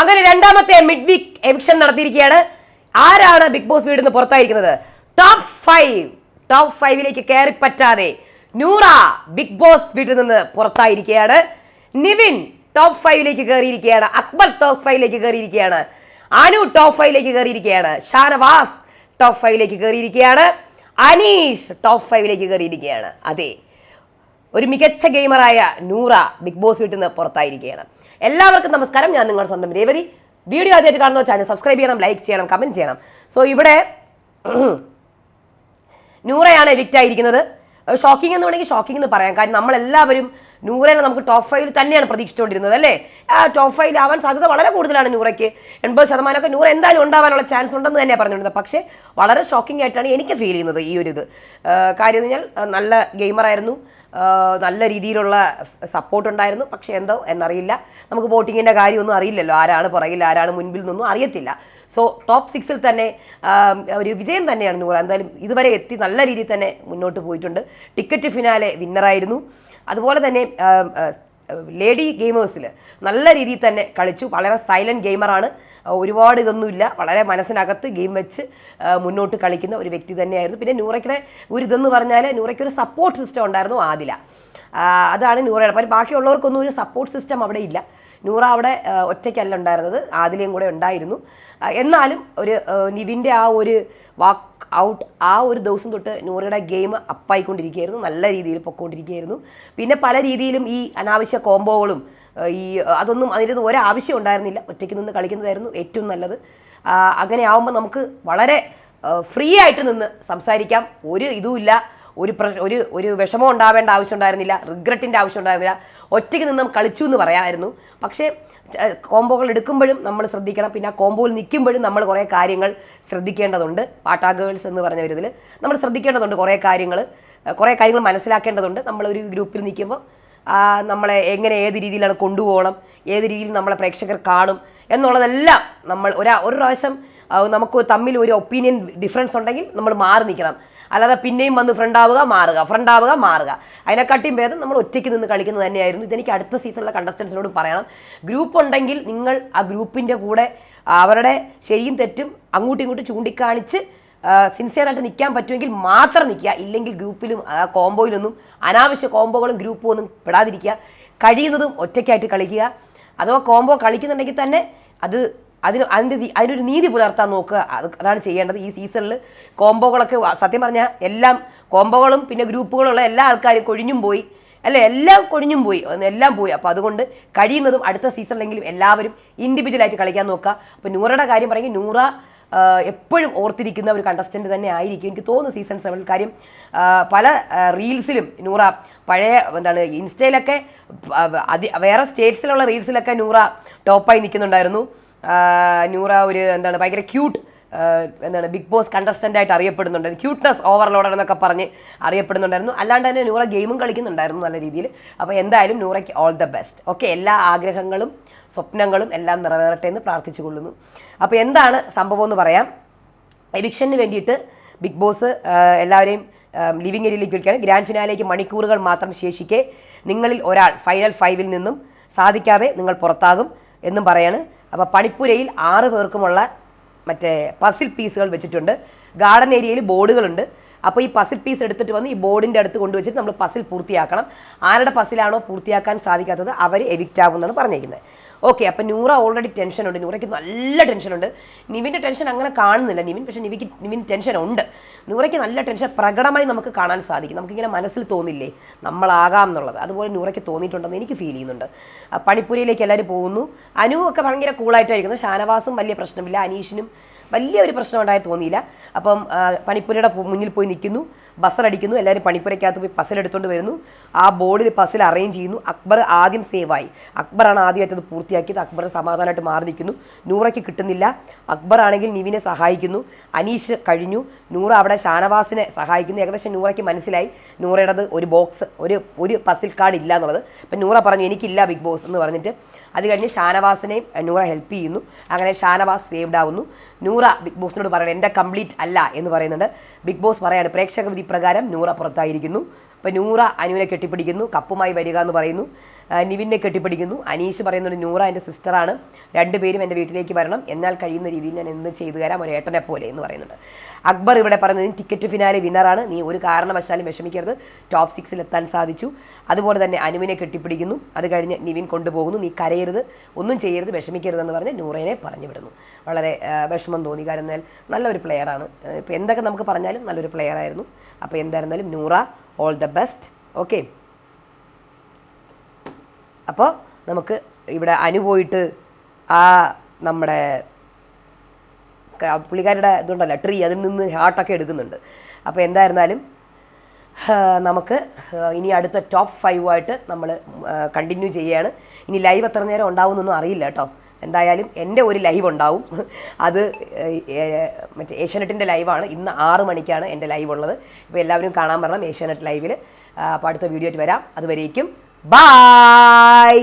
അങ്ങനെ രണ്ടാമത്തെ mid week eviction നടത്തിയിരിക്കുകയാണ്. ആരാണ് ബിഗ് ബോസ് വീട് നിന്ന് പുറത്തായിരിക്കുന്നത്? ടോപ്പ് ഫൈവ് ടോപ്പ് ഫൈവിലേക്ക് കയറി പറ്റാതെ നൂറ ബിഗ് ബോസ് വീട്ടിൽ നിന്ന് പുറത്തായിരിക്കുകയാണ്. നിവിൻ ടോപ്പ് ഫൈവിലേക്ക് കയറിയിരിക്കുകയാണ്. അക്ബർ ടോപ്പ് ഫൈവിലേക്ക് കയറിയിരിക്കുകയാണ്. അനു ടോപ്പ് ഫൈവിലേക്ക് കയറിയിരിക്കുകയാണ്. ഷാനവാസ് ടോപ്പ് ഫൈവിലേക്ക് കയറിയിരിക്കുകയാണ്. അനീഷ് ടോപ്പ് ഫൈവിലേക്ക് കയറിയിരിക്കുകയാണ്. അതെ ഒരു മികച്ച ഗെയിമറായ നൂറ ബിഗ് ബോസ് വീട്ടിൽ നിന്ന് പുറത്തായിരിക്കുകയാണ്. എല്ലാവർക്കും നമസ്കാരം. ഞാൻ നിങ്ങളുടെ സ്വന്തം രേവതി. വീഡിയോ ആദ്യമായിട്ട് കാണുന്ന ചാനൽ സബ്സ്ക്രൈബ് ചെയ്യണം ലൈക്ക് ചെയ്യണം കമന്റ് ചെയ്യണം. സോ ഇവിടെ നൂറയാണ് എവിക്റ്റ് ആയിരിക്കുന്നത്. ഷോക്കിംഗ് എന്ന് വേണമെങ്കിൽ ഷോക്കിംഗ് എന്ന് പറയാം. കാരണം നമ്മളെല്ലാവരും നൂറേനെ നമുക്ക് ടോപ്പ് ഫൈവിൽ തന്നെയാണ് പ്രതീക്ഷിച്ചുകൊണ്ടിരുന്നത് അല്ലേ? ആ ടോപ്പ് ഫൈവിൽ ആവാൻ സാധ്യത വളരെ കൂടുതലാണ് നൂറയ്ക്ക്. എൺപത് ശതമാനമൊക്കെ നൂറ് എന്തായാലും ഉണ്ടാവാനുള്ള ചാൻസ് ഉണ്ടെന്ന് തന്നെയാണ് പറഞ്ഞിരുന്നത്. പക്ഷേ വളരെ ഷോക്കിംഗ് ആയിട്ടാണ് എനിക്ക് ഫീൽ ചെയ്യുന്നത് ഈ ഒരു ഇത്. കാര്യം എന്ന് പറഞ്ഞാൽ നല്ല ഗെയിമറായിരുന്നു നല്ല രീതിയിലുള്ള സപ്പോർട്ട് ഉണ്ടായിരുന്നു. പക്ഷേ എന്തോ എന്നറിയില്ല. നമുക്ക് വോട്ടിങ്ങിന്റെ കാര്യമൊന്നും അറിയില്ലല്ലോ. ആരാണ് പുറകിൽ ആരാണ് മുൻപിൽ നിന്നൊന്നും അറിയത്തില്ല. സോ ടോപ്പ് സിക്സിൽ തന്നെ ഒരു വിജയം തന്നെയാണ് നൂറ. എന്തായാലും ഇതുവരെ എത്തി നല്ല രീതിയിൽ തന്നെ മുന്നോട്ട് പോയിട്ടുണ്ട്. ടിക്കറ്റ് ഫിനാലെ വിന്നറായിരുന്നു അതുപോലെ തന്നെ ലേഡി ഗെയിമേഴ്സിൽ നല്ല രീതിയിൽ തന്നെ കളിച്ചു. വളരെ സൈലന്റ് ഗെയിമറാണ്. ഒരുപാട് ഇതൊന്നുമില്ല. വളരെ മനസ്സിനകത്ത് ഗെയിം വെച്ച് മുന്നോട്ട് കളിക്കുന്ന ഒരു വ്യക്തി തന്നെയായിരുന്നു. പിന്നെ നൂറയ്ക്കുടെ ഒരു ഇതെന്ന് പറഞ്ഞാൽ നൂറയ്ക്ക് ഒരു സപ്പോർട്ട് സിസ്റ്റം ഉണ്ടായിരുന്നു ആദില. അതാണ് നൂറയുടെ. അപ്പം ബാക്കിയുള്ളവർക്കൊന്നും ഒരു സപ്പോർട്ട് സിസ്റ്റം അവിടെ ഇല്ല. നൂറ അവിടെ ഒറ്റയ്ക്കല്ല ഉണ്ടായിരുന്നത്. ആദിലയും കൂടെ ഉണ്ടായിരുന്നു. എന്നാലും ഒരു നിവിന്റെ ആ ഒരു വാക്ക് ഔട്ട് ആ ഒരു ദിവസം തൊട്ട് നൂറയുടെ ഗെയിം അപ്പായിക്കൊണ്ടിരിക്കുകയായിരുന്നു. നല്ല രീതിയിൽ പൊക്കോണ്ടിരിക്കുകയായിരുന്നു. പിന്നെ പല രീതിയിലും ഈ അനാവശ്യ കോംബോകളും ഈ അതൊന്നും അതിന്റെ ഒരാവശ്യം ഉണ്ടായിരുന്നില്ല. ഒറ്റയ്ക്ക് നിന്ന് കളിക്കുന്നതായിരുന്നു ഏറ്റവും നല്ലത്. അങ്ങനെ ആവുമ്പോൾ നമുക്ക് വളരെ ഫ്രീ ആയിട്ട് നിന്ന് സംസാരിക്കാം. ഒരു ഇതുമില്ല ഒരു പ്ര ഒരു ഒരു വിഷമം ഉണ്ടാവേണ്ട ആവശ്യം ഉണ്ടായിരുന്നില്ല റിഗ്രറ്റിന്റെ ആവശ്യം ഉണ്ടായിരുന്നില്ല ഒറ്റയ്ക്ക് നിന്നും കളിച്ചു എന്ന് പറയാമായിരുന്നു. പക്ഷേ കോംബോകൾ എടുക്കുമ്പോഴും നമ്മൾ ശ്രദ്ധിക്കണം. പിന്നെ ആ കോംബോയിൽ നിൽക്കുമ്പോഴും നമ്മൾ കുറേ കാര്യങ്ങൾ ശ്രദ്ധിക്കേണ്ടതുണ്ട്. പാട്ടാ ഗേൾസ് എന്ന് പറഞ്ഞ ഒരു ഇതിൽ നമ്മൾ ശ്രദ്ധിക്കേണ്ടതുണ്ട് കുറേ കാര്യങ്ങൾ. കുറേ കാര്യങ്ങൾ മനസ്സിലാക്കേണ്ടതുണ്ട്. നമ്മളൊരു ഗ്രൂപ്പിൽ നിൽക്കുമ്പോൾ നമ്മളെ എങ്ങനെ ഏത് രീതിയിലാണ് കൊണ്ടുപോകണം ഏത് രീതിയിൽ നമ്മളെ പ്രേക്ഷകർ കാണും എന്നുള്ളതെല്ലാം നമ്മൾ ഒരാ ഒരു പ്രാവശ്യം നമുക്ക് തമ്മിൽ ഒരു ഒപ്പീനിയൻ ഡിഫറൻസ് ഉണ്ടെങ്കിൽ നമ്മൾ മാറി നിൽക്കണം. അല്ലാതെ പിന്നെയും വന്ന് ഫ്രണ്ട് ആവുക മാറുക ഫ്രണ്ട് ആവുക മാറുക. അതിനെക്കാട്ടിയും ഭേദം നമ്മൾ ഒറ്റയ്ക്ക് നിന്ന് കളിക്കുന്നത് തന്നെയായിരുന്നു. ഇതെനിക്ക് അടുത്ത സീസണിലെ കണ്ടസ്റ്റൻസിനോട് പറയണം. ഗ്രൂപ്പ് ഉണ്ടെങ്കിൽ നിങ്ങൾ ആ ഗ്രൂപ്പിന്റെ കൂടെ അവരുടെ ശരിയും തെറ്റും അങ്ങോട്ടും ഇങ്ങോട്ടും ചൂണ്ടിക്കാണിച്ച് സിൻസിയറായിട്ട് നിൽക്കാൻ പറ്റുമെങ്കിൽ മാത്രം നിൽക്കുക. ഇല്ലെങ്കിൽ ഗ്രൂപ്പിലും കോംബോയിലൊന്നും അനാവശ്യ കോംബോകളും ഗ്രൂപ്പും ഒന്നും പെടാതിരിക്കുക. കഴിയുന്നതും ഒറ്റയ്ക്കായിട്ട് കളിക്കുക. അഥവാ കോംബോ കളിക്കുന്നുണ്ടെങ്കിൽ തന്നെ അത് അതിന് അതിന്റെ അതിനൊരു നീതി പുലർത്താൻ നോക്കുക. അത് അതാണ് ചെയ്യേണ്ടത് ഈ സീസണിൽ കോംബോകളൊക്കെ സത്യം പറഞ്ഞാൽ എല്ലാം കോംബോകളും പിന്നെ ഗ്രൂപ്പുകളുള്ള എല്ലാ ആൾക്കാരും കൊഴിഞ്ഞും പോയി. അല്ലേ? എല്ലാം കൊഴിഞ്ഞും പോയി. എല്ലാം പോയി. അപ്പോൾ അതുകൊണ്ട് കഴിയുന്നതും അടുത്ത സീസണിലെങ്കിലും എല്ലാവരും ഇൻഡിവിജ്വലായിട്ട് കളിക്കാൻ നോക്കുക. അപ്പോൾ നൂറയുടെ കാര്യം പറയുമ്പോൾ നൂറ എപ്പോഴും ഓർത്തിരിക്കുന്ന ഒരു കണ്ടസ്റ്റന്റ് തന്നെ ആയിരിക്കും. എനിക്ക് തോന്നുന്നു സീസൺ സെവനിൽ കാര്യം പല റീൽസിലും നൂറ പഴയ എന്താണ് ഇൻസ്റ്റയിലൊക്കെ അതി വേറെ സ്റ്റേറ്റ്സിലുള്ള റീൽസിലൊക്കെ നൂറ ടോപ്പായി നിൽക്കുന്നുണ്ടായിരുന്നു. നൂറ ഒരു എന്താണ് ഭയങ്കര ക്യൂട്ട് എന്താണ് ബിഗ് ബോസ് കണ്ടസ്റ്റന്റ് ആയിട്ട് അറിയപ്പെടുന്നുണ്ട്. ക്യൂട്ട്നെസ് ഓവർലോഡർ എന്നൊക്കെ പറഞ്ഞ് അറിയപ്പെടുന്നുണ്ടായിരുന്നു. അല്ലാണ്ട് തന്നെ നൂറ ഗെയിമും കളിക്കുന്നുണ്ടായിരുന്നു നല്ല രീതിയിൽ. അപ്പോൾ എന്തായാലും നൂറയ്ക്ക് ഓൾ ദ ബെസ്റ്റ് ഓക്കെ എല്ലാ ആഗ്രഹങ്ങളും സ്വപ്നങ്ങളും എല്ലാം നിറവേറട്ടെ എന്ന് പ്രാർത്ഥിച്ചു കൊള്ളുന്നു അപ്പോൾ എന്താണ് സംഭവം എന്ന് പറയാം. എവിക്ഷന് വേണ്ടിയിട്ട് ബിഗ് ബോസ് എല്ലാവരെയും ലിവിംഗ് ഏരിയയിലേക്ക് വിളിക്കുകയാണ്. ഗ്രാൻഡ് ഫിനാലേക്ക് മണിക്കൂറുകൾ മാത്രം ശേഷിക്കെ നിങ്ങളിൽ ഒരാൾ ഫൈനൽ ഫൈവിൽ നിന്നും സാധിക്കാതെ നിങ്ങൾ പുറത്താകും എന്നും പറയാണ്. അപ്പോൾ പണിപ്പുരയിൽ ആറ് പേർക്കുമുള്ള മറ്റേ പസിൽ പീസുകൾ വെച്ചിട്ടുണ്ട്. ഗാർഡൻ ഏരിയയിൽ ബോർഡുകളുണ്ട്. അപ്പോൾ ഈ പസിൽ പീസ് എടുത്തിട്ട് വന്ന് ഈ ബോർഡിന്റെ അടുത്ത് കൊണ്ടുവച്ചിട്ട് നമ്മൾ പസിൽ പൂർത്തിയാക്കണം. ആരുടെ പസിലാണോ പൂർത്തിയാക്കാൻ സാധിക്കാത്തത് അവർ എവിക്റ്റ് ആകുമെന്നാണ് പറഞ്ഞേക്കുന്നത് ഓക്കെ അപ്പം നൂറ ഓൾറെഡി ടെൻഷനുണ്ട് നൂറയ്ക്ക് നല്ല ടെൻഷനുണ്ട് നിവിന്റെ ടെൻഷൻ അങ്ങനെ കാണുന്നില്ല നിവിൻ പക്ഷേ നിവിക്ക് നിവിൻ ടെൻഷൻ ഉണ്ട്. നൂറയ്ക്ക് നല്ല ടെൻഷൻ പ്രകടമായി നമുക്ക് കാണാൻ സാധിക്കും. നമുക്കിങ്ങനെ മനസ്സിൽ തോന്നില്ലേ? നമ്മളാകാം എന്നുള്ളത്. അതുപോലെ നൂറയ്ക്ക് തോന്നിയിട്ടുണ്ടെന്ന് എനിക്ക് ഫീൽ ചെയ്യുന്നുണ്ട്. പണിപ്പുരിയിലേക്ക് എല്ലാവരും പോകുന്നു. അനു ഒക്കെ ഭയങ്കര കൂളായിട്ടായിരിക്കുന്നു ഷാനവാസും വലിയ പ്രശ്നമില്ല. അനീഷിനും വലിയ ഒരു പ്രശ്നം ഉണ്ടായി തോന്നിയില്ല. അപ്പം പണിപ്പുരയുടെ മുന്നിൽ പോയി നിൽക്കുന്നു. ബസറടിക്കുന്നു എല്ലാവരും പണിപ്പുരയ്ക്കകത്ത് പോയി പസിൽ വരുന്നു. ആ ബോർഡിൽ പസിൽ അറേഞ്ച് ചെയ്യുന്നു. അക്ബർ ആദ്യം സേവായി അക്ബറാണ് ആദ്യമായിട്ട് അത് പൂർത്തിയാക്കിയത് അക്ബർ സമാധാനമായിട്ട് മാറി നിൽക്കുന്നു. നൂറയ്ക്ക് കിട്ടുന്നില്ല. അക്ബർ ആണെങ്കിൽ നിവിനെ സഹായിക്കുന്നു. അനീഷ് കഴിഞ്ഞു. നൂറ അവിടെ ഷാനവാസിനെ സഹായിക്കുന്നു. ഏകദേശം നൂറയ്ക്ക് മനസ്സിലായി. നൂറയുടേത് ഒരു ബോക്സ് ഒരു ഒരു പസിൽ കാർഡ് ഇല്ല എന്നുള്ളത്. അപ്പം നൂറ പറഞ്ഞു എനിക്കില്ല ബിഗ് ബോസ് എന്ന് പറഞ്ഞിട്ട് അത് കഴിഞ്ഞ് ഷാനവാസിനെയും നൂറ ഹെൽപ്പ് ചെയ്യുന്നു. അങ്ങനെ ഷാനവാസ് സേവ്ഡ് ആവുന്നു. നൂറ ബിഗ് ബോസിനോട് പറയണം എന്റെ കംപ്ലീറ്റ് അല്ല എന്ന് പറയുന്നുണ്ട്. ബിഗ് ബോസ് പറയാണ് പ്രേക്ഷക വിധി പ്രകാരം നൂറ പുറത്തായിരിക്കുന്നു. അപ്പോൾ നൂറ അനുവിനെ കെട്ടിപ്പിടിക്കുന്നു കപ്പുമായി വരിക എന്ന് പറയുന്നു. നിവിനെ കെട്ടിപ്പിടിക്കുന്നു. അനീഷ് പറയുന്നത് നൂറ എന്റെ സിസ്റ്ററാണ് രണ്ടുപേരും എന്റെ വീട്ടിലേക്ക് വരണം. എന്നാൽ കഴിയുന്ന രീതിയിൽ ഞാൻ എന്ത് ചെയ്തു തരാം ഒരു ഏട്ടനെ പോലെ എന്ന് പറയുന്നുണ്ട്. അക്ബർ ഇവിടെ പറയുന്നത് ടിക്കറ്റ് ഫിനാലെ വിന്നറാണ് നീ ഒരു കാരണവശാലും വിഷമിക്കരുത്. ടോപ്പ് സിക്സിൽ എത്താൻ സാധിച്ചു. അതുപോലെ തന്നെ അനുവിനെ കെട്ടിപ്പിടിക്കുന്നു. അത് കഴിഞ്ഞ് നിവിൻ കൊണ്ടുപോകുന്നു. നീ കരയരുത് ഒന്നും ചെയ്യരുത് വിഷമിക്കരുതെന്ന് പറഞ്ഞ് നൂറേനെ പറഞ്ഞു വിടുന്നു. വളരെ വിഷമം തോന്നി. കാരണം എന്നാൽ നല്ലൊരു പ്ലെയറാണ് ഇപ്പോൾ എന്തൊക്കെ നമുക്ക് പറഞ്ഞാലും നല്ലൊരു പ്ലെയർ ആയിരുന്നു. അപ്പോൾ എന്തായിരുന്നാലും Noora all the best okay അപ്പോൾ നമുക്ക് ഇവിടെ അനുപോയിട്ട് ആ നമ്മുടെ പുള്ളിക്കാരുടെ ഇതുണ്ടല്ലോ ട്രീ അതിൽ നിന്ന് ഹാർട്ടൊക്കെ എടുക്കുന്നുണ്ട്. അപ്പോൾ എന്തായിരുന്നാലും നമുക്ക് ഇനി അടുത്ത ടോപ്പ് ഫൈവ് ആയിട്ട് നമ്മൾ കണ്ടിന്യൂ ചെയ്യുകയാണ് ഇനി ലൈവ് എത്ര നേരം ഉണ്ടാവുമെന്നൊന്നും അറിയില്ല കേട്ടോ. എന്തായാലും എന്റെ ഒരു ലൈവ് ഉണ്ടാവും. അത് മറ്റേ ഏഷ്യാനെറ്റിന്റെ ലൈവാണ് ഇന്ന് ആറ് മണിക്കാണ് എന്റെ ലൈവ് ഉള്ളത്. ഇപ്പോൾ എല്ലാവരും കാണാൻ പറയണം ഏഷ്യാനെറ്റ് ലൈവിൽ അപ്പോൾ അടുത്ത വീഡിയോ ആയിട്ട് വരാം. അതുവരേക്കും ബായ്